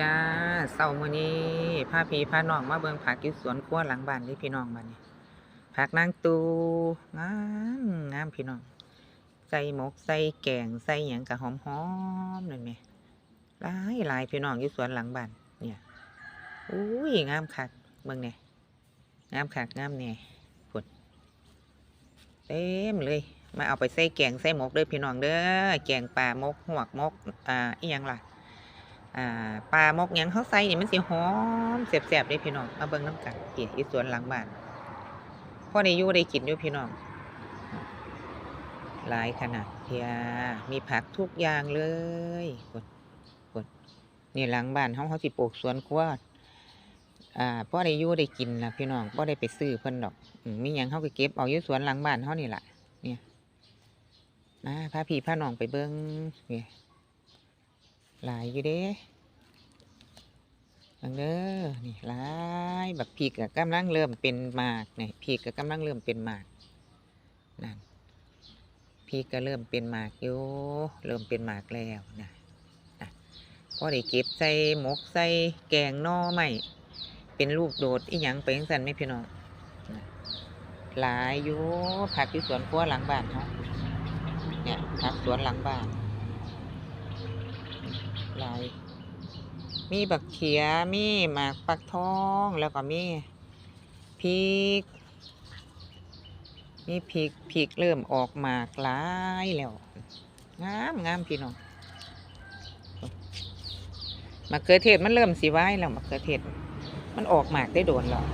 จ้าเสาร์มื้อนี้พาพี่พาน้องมาเบิ่งผักอยู่สวนครัวหลังบ้านนี่พี่น้องบัดนี้ผักนางตูงามงามพี่น้องใส่หมกใส่แกงใส่หยังก็หอมๆนั่นแหมหลายหลายพี่น้องอยู่สวนหลังบ้านเนี่ยอุ้ยงามคักเบิ่งแหน่ยงามคักงามแหน่พุ่นเต็มเลย มาเอาไปใส่แกงใส่หมกเด้อพี่น้องเด้อแกงปลาหมกหวกหมกอ่าอีหยังล่ะ อ่าปลามกยังเขาใส่นี่มันสิหอมแซ่บๆเด้พี่น้องมาเบิ่งน้ำกันพี่อยู่สวนหลังบ้านพ่อได้อยู่ได้กินอยู่พี่น้องหลายขนาดเพียมีผักทุกอย่างเลยคนคนนี่หลังบ้านเฮาเขาสิปลูกสวนครัวอ่าพ่อได้ยู่ได้กินนะพี่น้องพ่อได้ไปซื้อเพิ่นดอกอืมมีหยังเฮาก็เก็บเอาอยู่สวนหลังบ้านเฮานี่ล่ะเนี่ยมาพาพี่พาน้องไปเบิ่งนี่ย หลายอยู่เด้อังเด้อนี่หลายบักพีกก็กำลังเริ่มเป็นหมากนี่พีกก็กำลังเริ่มเป็นหมากนั่นพีกก็เริ่มเป็นหมากอยู่เริ่มเป็นหมากแล้วนะนะพอได้เก็บใส่หมกใส่แกงน่อไม่เป็นลูกโดดอีหยังไปจังซั่นไหมพี่น้องหลายอยู่ผักอยู่สวนครัวหลังบ้านเขาเนี่ยผักสวนหลังบ้าน หลาย มีบักเขียมีหมากปักทองแล้วก็มีพริก มีพริกพริกเริ่มออกหมากหลายแล้วงามงามพี่น้องมะเขือเทศมันเริ่มสีไว้แล้วมะเขือเทศ มันออกหมากได้โดนแล้ว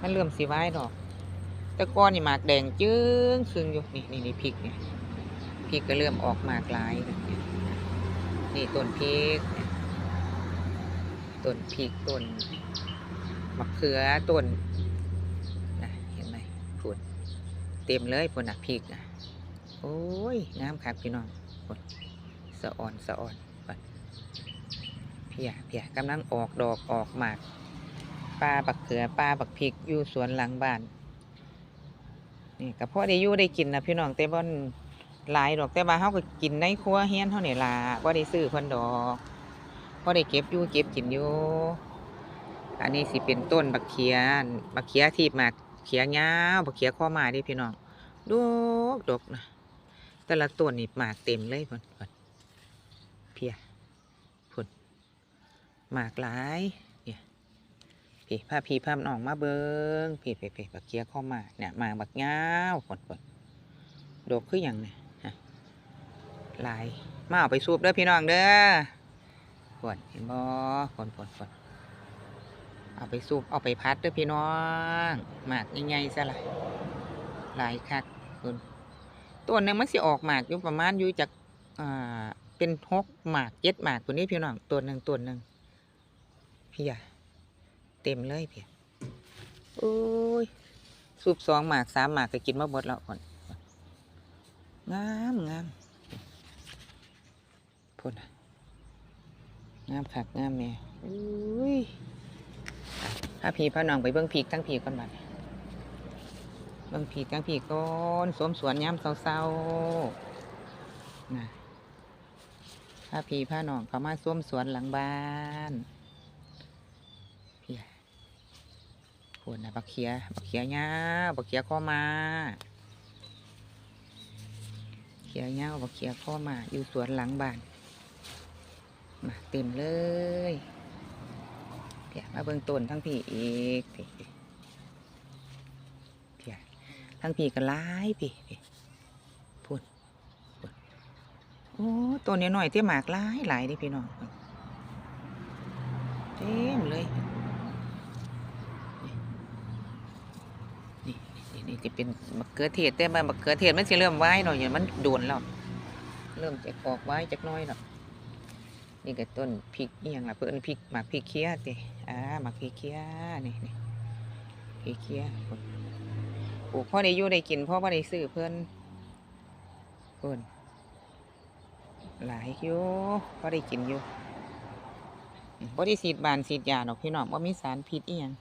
มันเริ่มสีไว้ดอกต่ก้อนนี่หมากแดงจึ้งซึ่งอยู่นี่นี่นี่พริกเนี่ยพริกก็เริ่มออกหมากลายแล้วเนี่ย นี่ต้นพริกต้นพริกต้นมะเขือต้นนะเห็นไหมพุ่นเต็มเลยพุ่นนะพริกนะโอ้ยงามครับพี่น้องพุ่นสะอ่อนสะอ่อนพุ่นเพียเพียกำลังออกดอกออกหมากปลาบักเขือปลาบักพริกอยู่สวนหลังบ้านนี่ก็พอได้ยู่ได้กินนะพี่น้องแต่บ่น หลายดอกแต่ว่าเฮาก็กินในครัวเฮียนเฮานี่ล่ะบ่ได้ซื้อเพิ่นดอกพอได้เก็บอยู่เก็บกินอยู่อันนี้สิเป็นต้นบักเขียนบักเขียที่มาเขียยาวบักเขียข้อม้เด้พี่น้องดกดอกนะแต่ละต้นนี่หมากเต็มเลยเพิ่นเพิ่นเพียพุ่นหมากหลายเนี่ยพี่พาพี่พาน้องมาเบิ่งพี่พี่พี่บักเขียข้อม้เนี่ยหมากบักยาวเพิ่นเพิ่นดอกคืออย่างเนี่ยฮะ หลาย มาเอาไปสูบเด้อพี่น้องเด้อฝนเห็นบ่ฝนฝนฝนเอาไปสูบเอาไปพัดเด้อพี่น้องหมากใหญ่ๆซะละหลายคักคุณตัวหนึงมันสิออกหมากอยู่ประมาณอยู่จากอ่าเป็นหกหมากเจ็ดหมากตัวนี้พี่น้องตัวหนึ่งตัวหนึ่งพี่อะเต็มเลยพี่โอ้ยสูบสองหมากสามหมากก็กินมาหมดแล้วก่อนงามงาม พุ่นน่ะงามคักงามแม่อุ้ยพาพี่พาน้องไปเบิ่งพีกทั้งพีก่อนบัดนี้เบิ่งพีกทั้งพีก่อนสวมสวนยามเศร้าๆนะพาพี่พาน้องเขามาสวมสวนหลังบ้านพี่พุ่นนะบักเขียบักเขียยาบักเขียข้อมาเขียเงาบักเขียข้อมาอยู่สวนหลังบ้าน มาเต็มเลยเพียมาเบิ่งต้นทั้งพี่อีกพี่เพียทั้งพี่ก็หลายพี่พี่พูดพูดโอ้ต้นนี้หน่อยๆที่หมากหลายหลายดิพี่น้องเต็มเลยนี่จะเป็นมะเขือเทศแต่ว่ามะเขือเทศมันจะเริ่มไว้หน่อยอย่างมันโดนแล้ว เริ่มจะออกไว้จักน้อยแล้ว นี่ก็ต้นพริกนี่ยังล่ะเพิ่อนพริกหมักพริกเคี้ยติอ่าหมักพริกเคี้ยนี่นี่พริกเคี้ยปลูกพ่อได้อยู่ได้กินพ่อบ่ได้ซื้อเพิ่อนเพิ่อนหลายอยู่พ่อได้กินอยู่บ่ได้ฉีดบานฉีดยาดอกพี่น้องบ่มีสารพิษอีหยัง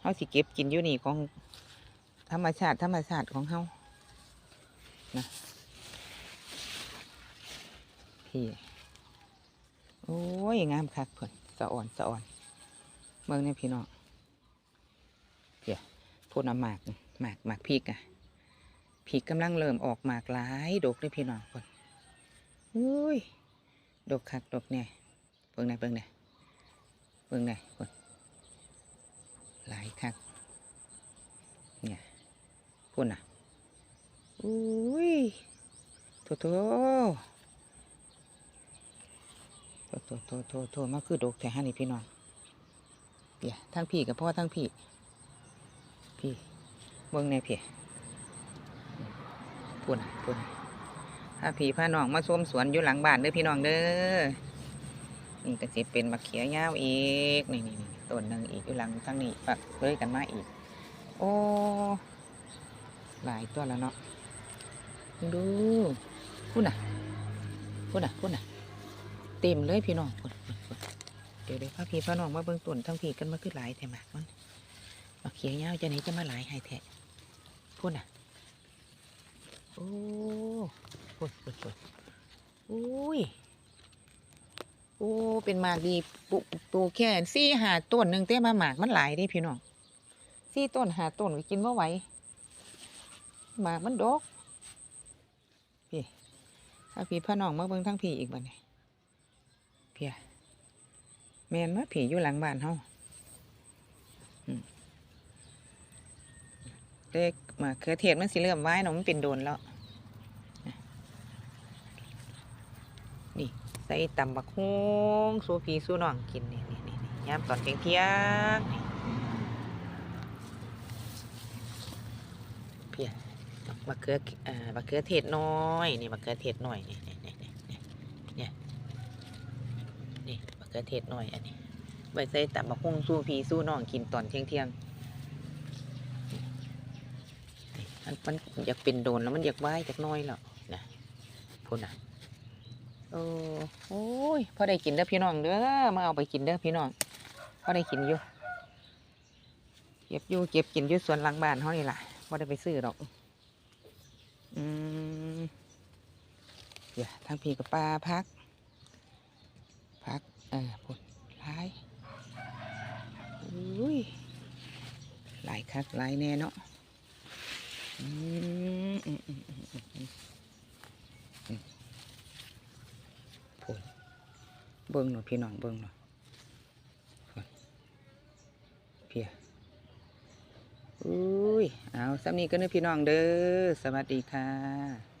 เฮาสิเก็บกินอยู่นี่ของธรรมชาติธรรมชาติของเฮานะพี่ อ้ยงามคักเพิ่นสะอ่อนสะอ่อนเมืองเนี่ยพี่น้องเพียพูดน้ำหมากหมากหมากพริกอะพริกกำลังเริ่มออกหมากหลายดกเลยพี่น้องคนอุ้ยดกคักดกเนี่ยเบิ่งไหนเบิ่งไหนเบิ่งไหนอยคนหลายคักเนี่ยพูดน่ะอุ้ยโถโถ โทโทโทโทโทมาคือดกแต่ฮันนี่พี่น้องเปียทั้งพี่กับพ่อทั้งพี่ พี่เบิ่งในเพียพูดนะพูดนะถ้าพี่พาน้องมาชมสวนอยู่หลังบ้านเด้อพี่น้องเด้อนี่ก็สิเป็นมะเขือยาวอีกนี่นี่นี่ต้นหนึ่งอีกอยู่หลังทั้งนี้ฝักเลยกันมาอีก โอ้หลายตัวแล้วเนาะดูพูดนะพูดนะพูดนะ เต็มเลยพี่น้องเดี๋ยวเดี๋ยวพาพี่พาน้องมาเบิ่งต้นทั้งพี่กันมาคือหลายแต่หมากมันมาเขียวยาจะไหนจะมาหลายให้แท้พุ่นอะโอ้พุ่นพุ่นพุ่นอุ้ยโอ้เป็นหมากดีปุปูแค่สี่หาต้นหนึ่งแต่มาหมากมันหลายเด้พี่น้องสี่ต้นหาต้นก็กินว่าไหวหมากมันดกพี่พาพี่พาน้องมาเบิ่งทั้งพี่อีกบัดนี้ เพียแมนมาผีอยู่หลังบ้านเฮาอืมเด็กมาเขือเทศมันสิเริ่มไว้เนาะมันเป็นโดนแล้ว นี่ใส่ตำบักฮงสู้พี่สู้น้องกินนี่นี่นี่นี่ยามตอนเที่ยงเที่ยงเพียมะเขือเอ่อมะเขือเทศน้อย นี่มะเขือเทศน้อยนี่เนี่ย นี่มะเขือเทศหน่อยอันนี้ไว้ใส่ตับมะฮุ่งสู้พีสู้น้องกินตอนเที่ยงเที่ยงมันมันอยากเป็นโดนแล้วมันอยากไหว้จากน้อยแล้วนะพูดนะโอ้โอ้ยพอได้กินเด้อพี่น้องเด้อมาเอาไปกินเด้อพี่น้องพอได้กินอยู่เก็บอยู่เก็บกินอยู่สวนหลังบ้านเขานี่แหละพอได้ไปซื้อดอกอืมเดี๋ยวทางพี่กับป้าพัก พัก ออผลหลายอุ้ยหลายคักหลายแน่เนาะผลเบิ้งหน่อยพี่น้องเบิ้งหน่อยเพียอุ้ย เอาสำนีก็นื้อพี่น้องเด้อ สวัสดีค่ะ